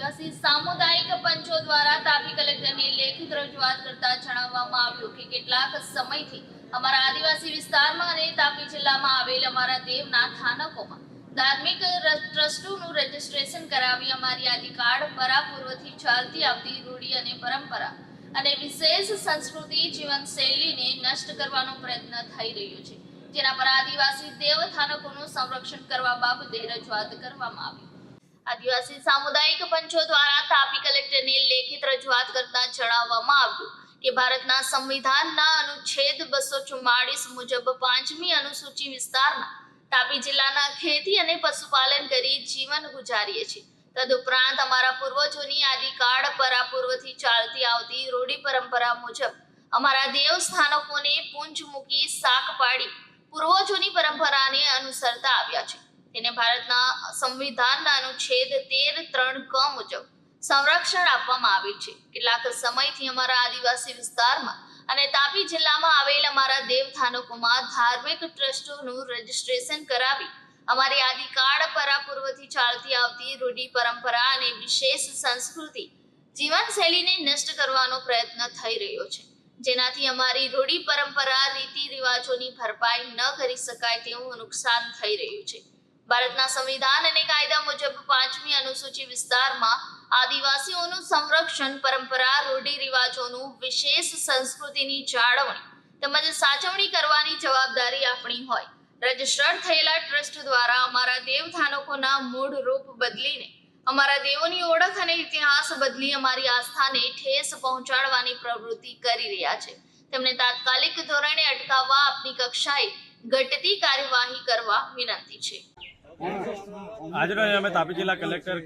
આદિવાસી સામુદાયિક પંચો દ્વારા તાપી કલેક્ટરને લેખિત રજૂઆત કરતા જણાવવામાં આવ્યું કે કેટલાક સમયથી અમારા આદિવાસી વિસ્તારમાં અને તાપી જિલ્લામાં આવેલ અમારા દેવના સ્થાનકોમાં ધાર્મિક ટ્રસ્ટોનું રજીસ્ટ્રેશન કરાવી અમારી આદિ કાળ પરાપૂર્વથી ચાલતી આવતી રૂઢી અને પરંપરા અને વિશેષ સંસ્કૃતિ જીવનશૈલીને નષ્ટ કરવાનો પ્રયત્ન થઈ રહ્યો છે. જેના પર આદિવાસી દેવ થાનકોનું સંરક્ષણ કરવા બાબતે રજૂઆત કરવામાં આવી. આદિવાસી સામુદાયિક પંચો દ્વારા તાપી કલેક્ટરને લેખિત રજૂઆત કરતા જણાવવામાં આવ્યું કે ભારતના સંવિધાનના અનુચ્છેદ બસો ચુમ્માળીસ મુજબ પાંચમી અનુસૂચિ વિસ્તારના તાપી જિલ્લાના ખેતી અને પશુપાલન કરી જીવન ગુજારીએ છીએ. તદુપરાંત અમારા પૂર્વજોની આદિકાળ પરાપૂર્વથી ચાલતી આવતી રૂઢી પરંપરા મુજબ અમારા દેવસ્થાનકોને પૂંજ મૂકી શાક પાડી પૂર્વજોની પરંપરાને અનુસરતા આવ્યા છે. તેને ભારતના સંવિધાનના અનુચ્છેદ તેર ત્રણ ક મુજબ સંરક્ષણ આપવામાં આવેલ છે. કેટલાક સમયથી અમારા આદિવાસી વિસ્તારમાં અને તાપી જિલ્લામાં આવેલ અમારા દેવથાનકોમાં ધાર્મિક ટ્રસ્ટોનું રજીસ્ટ્રેશન કરાવી અમારી આદિકાળ પરાપૂર્વથી ચાલતી આવતી રૂઢી પરંપરા અને વિશેષ સંસ્કૃતિ જીવનશૈલીને નષ્ટ કરવાનો પ્રયત્ન થઈ રહ્યો છે. જેનાથી અમારી રૂઢિ પરંપરા રીતિ રિવાજોની ભરપાઈ ન કરી શકાય તેવું નુકસાન થઈ રહ્યું છે. ભારતના સંવિધાન અને કાયદા મુજબ પાંચમી અનુસૂચિ વિસ્તારમાં આદિવાસીઓનું સંરક્ષણ, પરંપરા, રૂઢિ રિવાજોનું વિશેષ સંસ્કૃતિની જાળવણી તેમજ સાચવણી કરવાની જવાબદારી આપણી હોય. રજીસ્ટર્ડ થયેલા ટ્રસ્ટ દ્વારા અમારા દેવસ્થાનકોના મૂળ રૂપ બદલીને, અમારા દેવોની ઓળખ અને ઇતિહાસ બદલી અમારી આસ્થાને ઠેસ પહોંચાડવાની પ્રવૃત્તિ કરી રહ્યા છે. તેમને તાત્કાલિક ધોરણે અટકાવવા આપની કક્ષાએ ઘટતી કાર્યવાહી કરવા વિનંતી છે. આજરોજ અમે તાપી જિલ્લા કલેક્ટર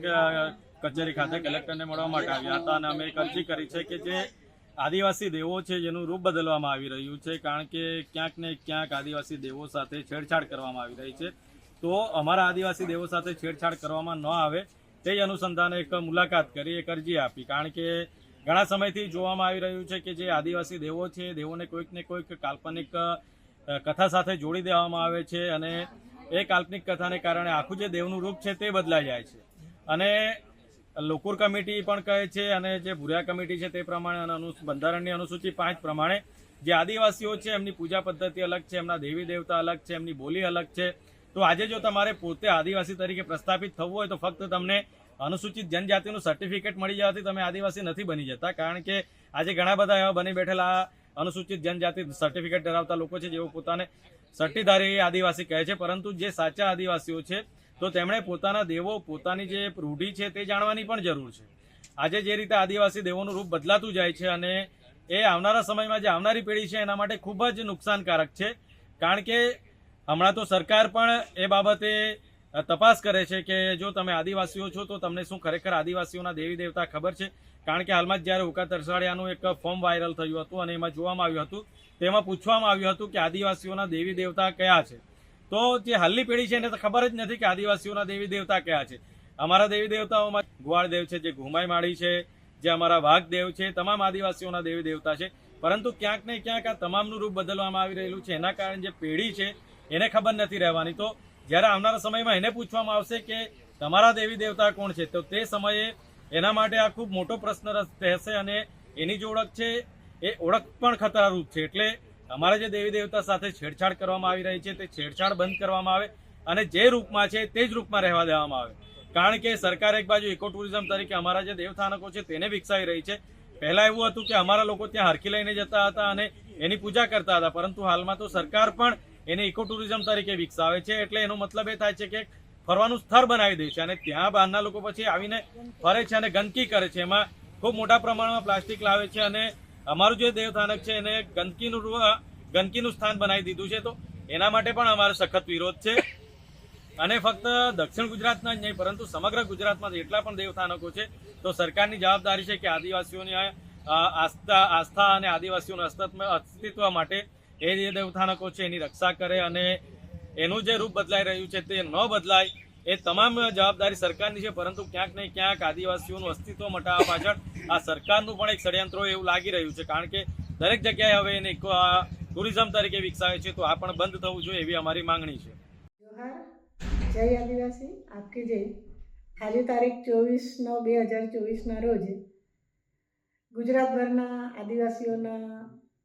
કચેરી ખાતે કલેક્ટરને મળવા માટે આવ્યા હતા અને અમે એક અરજી કરી છે કે જે આદિવાસી દેવો છે જેનું રૂપ બદલવામાં આવી રહ્યું છે, કારણ કે ક્યાંક ને ક્યાંક આદિવાસી દેવો સાથે છેડછાડ કરવામાં આવી રહી છે. તો અમારા આદિવાસી દેવો સાથે છેડછાડ કરવામાં ન આવે તે અનુસંધાને એક મુલાકાત કરી, એક અરજી આપી. કારણ કે ઘણા સમયથી જોવામાં આવી રહ્યું છે કે જે આદિવાસી દેવો છે, દેવોને કોઈક ને કોઈક કાલ્પનિક કથા સાથે જોડી દેવામાં આવે છે અને એ કાલ્પનિક કથાને કારણે આખું જે દેવનું રૂપ છે તે બદલાઈ જાય છે. અને લોકોર કમિટી પણ કહે છે અને જે ભુરિયા કમિટી છે તે પ્રમાણે અને અનુ બંધારણની અનુસૂચિ પાંચ પ્રમાણે જે આદિવાસીઓ છે એમની પૂજા પદ્ધતિ અલગ છે, એમના દેવી દેવતા અલગ છે, એમની બોલી અલગ છે. તો આજે જો તમારે પોતે આદિવાસી તરીકે પ્રસ્થાપિત થવું હોય તો ફક્ત તમને અનુસૂચિત જનજાતિનું સર્ટિફિકેટ મળી જવાથી તમે આદિવાસી નથી બની જતા. કારણ કે આજે ઘણા બધા એવા બની બેઠેલા અનુસૂચિત જનજાતિ સર્ટિફિકેટ ધરાવતા લોકો છે જેઓ પોતાને સટ્ટીધારી આદિવાસી કહે છે, પરંતુ જે સાચા આદિવાસીઓ છે, તો તેમણે પોતાના દેવો, પોતાની જે રૂઢી છે તે જાણવાની પણ જરૂર છે. આજે જે રીતે આદિવાસી દેવોનું રૂપ બદલાતું જાય છે અને એ આવનારા સમયમાં જે આવનારી પેઢી છે, એના માટે ખૂબ જ નુકસાનકારક છે. કારણ કે હમણાં તો સરકાર પણ એ બાબતે તપાસ કરે છે કે જો તમે આદિવાસીઓ છો, તો તમને શું ખરેખર આદિવાસીઓના દેવી દેવતા ખબર છે? કારણ કે હાલમાં જ્યારે ઉકા તરસાડિયાનું એક ફોર્મ વાયરલ થયું હતું અને એમાં જોવામાં આવ્યું હતું, તેમાં પૂછવામાં આવ્યું હતું કે આદિવાસીઓના દેવી દેવતા કયા છે. તો જે હાલની પેઢી છે એને તો ખબર જ નથી કે આદિવાસીઓના દેવી દેવતા કયા છે. અમારા દેવી દેવતાઓમાં ગુવાળ દેવ છે, જે ઘુમાઈ માળી છે, જે અમારા વાઘ દેવ છે, તમામ આદિવાસીઓના દેવી દેવતા છે. પરંતુ ક્યાંક ને ક્યાંક આ તમામનું રૂપ બદલવામાં આવી રહેલું છે. એના કારણે જે પેઢી છે એને ખબર નથી રહેવાની. તો જ્યારે આવનારા સમયમાં એને પૂછવામાં આવશે કે તમારા દેવી દેવતા કોણ છે, તો તે સમયે એના માટે આ ખૂબ મોટો પ્રશ્ન રહેશે અને એની જે ઓળખ છે, એ ઓળખ પણ ખતરારૂપ છે. એટલે અમારા જે દેવી દેવતા સાથે છેડછાડ કરવામાં આવી રહી છે, તે છેડછાડ બંધ કરવામાં આવે અને જે રૂપમાં છે, તે જ રૂપમાં રહેવા દેવામાં આવે. કારણ કે સરકાર એક બાજુ ઇકો ટુરિઝમ તરીકે અમારા જે દેવસ્થાનકો છે, તેને વિકસાવી રહી છે. પહેલા એવું હતું કે અમારા લોકો ત્યાં હરકી લઈને જતા હતા અને એની પૂજા કરતા હતા, પરંતુ હાલમાં તો સરકાર પણ એને ઇકો ટુરિઝમ તરીકે વિકસાવે છે. એટલે એનો મતલબ એ થાય છે કે ફરવાનું સ્થળ બનાવી દે છે અને ત્યાં બહારના લોકો પછી આવીને ફરે છે અને ગંદકી કરે છે. એમાં ખૂબ મોટા પ્રમાણમાં પ્લાસ્ટિક લાવે છે અને અમારું જે દેવસ્થાનક છે એને ગંદકીનું ગંદકીનું સ્થાન બનાવી દીધું છે. તો એના માટે પણ અમારો સખત વિરોધ છે. અને ફક્ત દક્ષિણ ગુજરાતના જ નહીં, પરંતુ સમગ્ર ગુજરાતમાં જેટલા પણ દેવસ્થાનકો છે. તો સરકારની જવાબદારી છે કે આદિવાસીઓની આસ્થા આસ્થા અને આદિવાસીઓના અસ્તિત્વ માટે એ જે દેવસ્થાનકો છે એની રક્ષા કરે અને એનું જે રૂપ બદલાઈ રહ્યું છે તે ન બદલાય એ તમામ જવાબદારી સરકારની છે, પરંતુ ક્યાંક ને ક્યાંક આદિવાસીઓનું અસ્તિત્વ મટાવવા પાછળ આ સરકારનું પણ એક ષડયંત્ર એવું લાગી રહ્યું છે. કારણ કે દરેક જગ્યાએ હવે એને ટુરિઝમ તરીકે વિકસાવે છે, તો આ પણ બંધ થવું જોઈએ એવી અમારી માંગણી છે. જય આદિવાસી. આપકી જય. આજે તારીખ ચોવીસ નવ બે હજાર ચોવીસના રોજ ગુજરાતભરના આદિવાસીઓના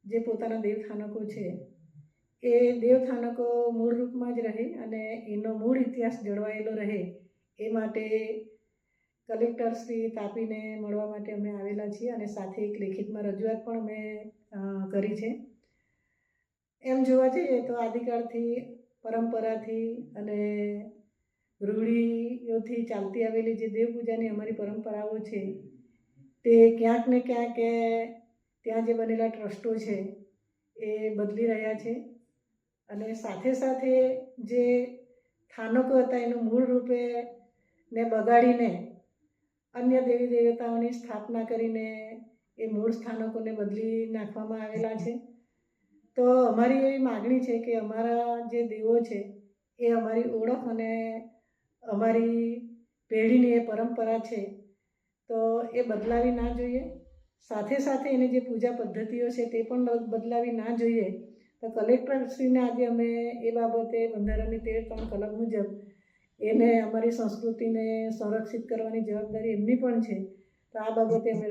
જે પોતાના દેવસ્થાનકો છે એ દેવસ્થાનકો મૂળ રૂપમાં જ રહે અને એનો મૂળ ઇતિહાસ જળવાયેલો રહે એ માટે કલેક્ટર તાપીને મળવા માટે અમે આવેલા છીએ અને સાથે એક લેખિતમાં રજૂઆત પણ અમે કરી છે. એમ જોવા જઈએ તો આદિકાળથી, પરંપરાથી અને રૂઢિઓથી ચાલતી આવેલી જે દેવપૂજાની અમારી પરંપરાઓ છે, તે ક્યાંક ને ક્યાંક ત્યાં જે બનેલા ટ્રસ્ટો છે, એ બદલી રહ્યા છે. અને સાથે સાથે જે સ્થાનકો હતા એનું મૂળ રૂપે ને બગાડીને અન્ય દેવી દેવતાઓની સ્થાપના કરીને એ મૂળ સ્થાનકોને બદલી નાખવામાં આવેલા છે. તો અમારી એવી માગણી છે કે અમારા જે દેવો છે એ અમારી ઓળખ અને અમારી પેઢીની એ પરંપરા છે. તો એ બદલાવી ના જોઈએ. સાથે સાથે એની જે પૂજા પદ્ધતિઓ છે તે પણ બદલાવી ના જોઈએ. તો કલેક્ટરશ્રીને આજે અમે એ બાબતે બંધારણની તેર ત્રણ કલમ મુજબ એને અમારી સંસ્કૃતિને સંરક્ષિત કરવાની જવાબદારી એમની પણ છે. તો આ બાબતે અમે